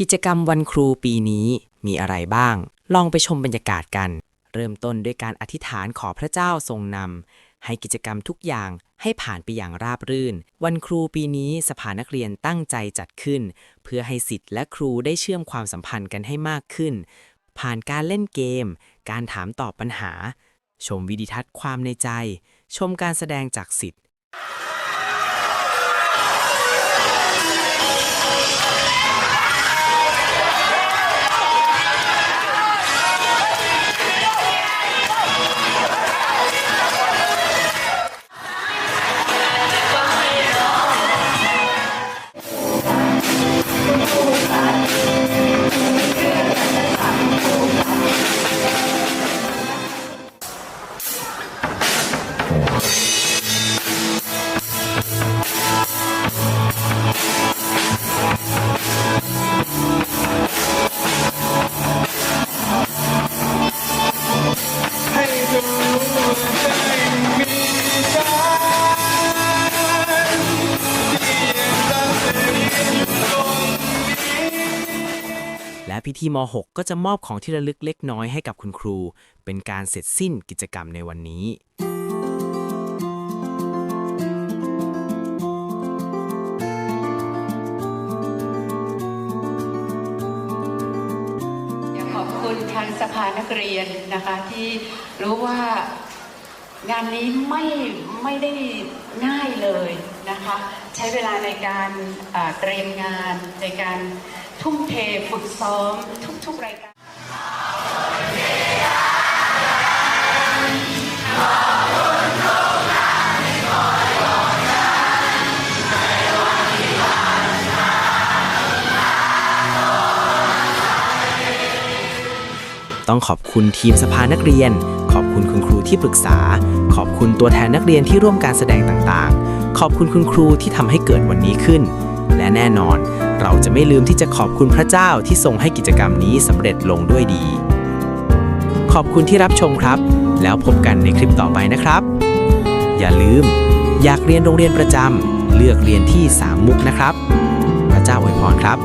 กิจกรรมวันครูปีนี้มีอะไรบ้าง ลองไปชมบรรยากาศกัน เริ่มต้นด้วยการอธิษฐานขอพระเจ้าทรงนำให้กิจกรรมทุกอย่างให้ผ่านไปอย่างราบรื่น วันครูปีนี้สภานักเรียนตั้งใจจัดขึ้น เพื่อให้สิทธิ์และครูได้เชื่อมความสัมพันธ์กันให้มากขึ้น ผ่านการเล่นเกม การถามตอบปัญหา ชมวิดิทัศน์ความในใจ ชมการแสดงจากสิทธิ์ และพิธีม .6 ก็จะมอบของที่ระลึกเล็กน้อยให้กับคุณครู เป็นการเสร็จสิ้นกิจกรรมในวันนี้อยากขอบคุณทางสภานักเรียนนะคะที่รู้ว่างานนี้ไม่ไม่ได้ง่ายเลยนะคะ ใช้เวลาในการเตรียมงานในการ ทุ่มเทฝึกซ้อมทุกๆรายการต้องขอบคุณทีมสภานักเรียน ขอบคุณคุณครูที่ปรึกษา ขอบคุณตัวแทนนักเรียนที่ร่วมการแสดงต่างๆ ขอบคุณคุณครูที่ทำให้เกิดวันนี้ขึ้น และแน่นอน เราจะไม่ลืมที่จะขอบคุณพระเจ้าที่ทรงให้กิจกรรมนี้สำเร็จลงด้วยดี ขอบคุณที่รับชมครับ แล้วพบกันในคลิปต่อไปนะครับ อย่าลืม อยากเรียนโรงเรียนประจำเลือกเรียนที่ 3 มุกนะครับ พระเจ้าอวยพรครับ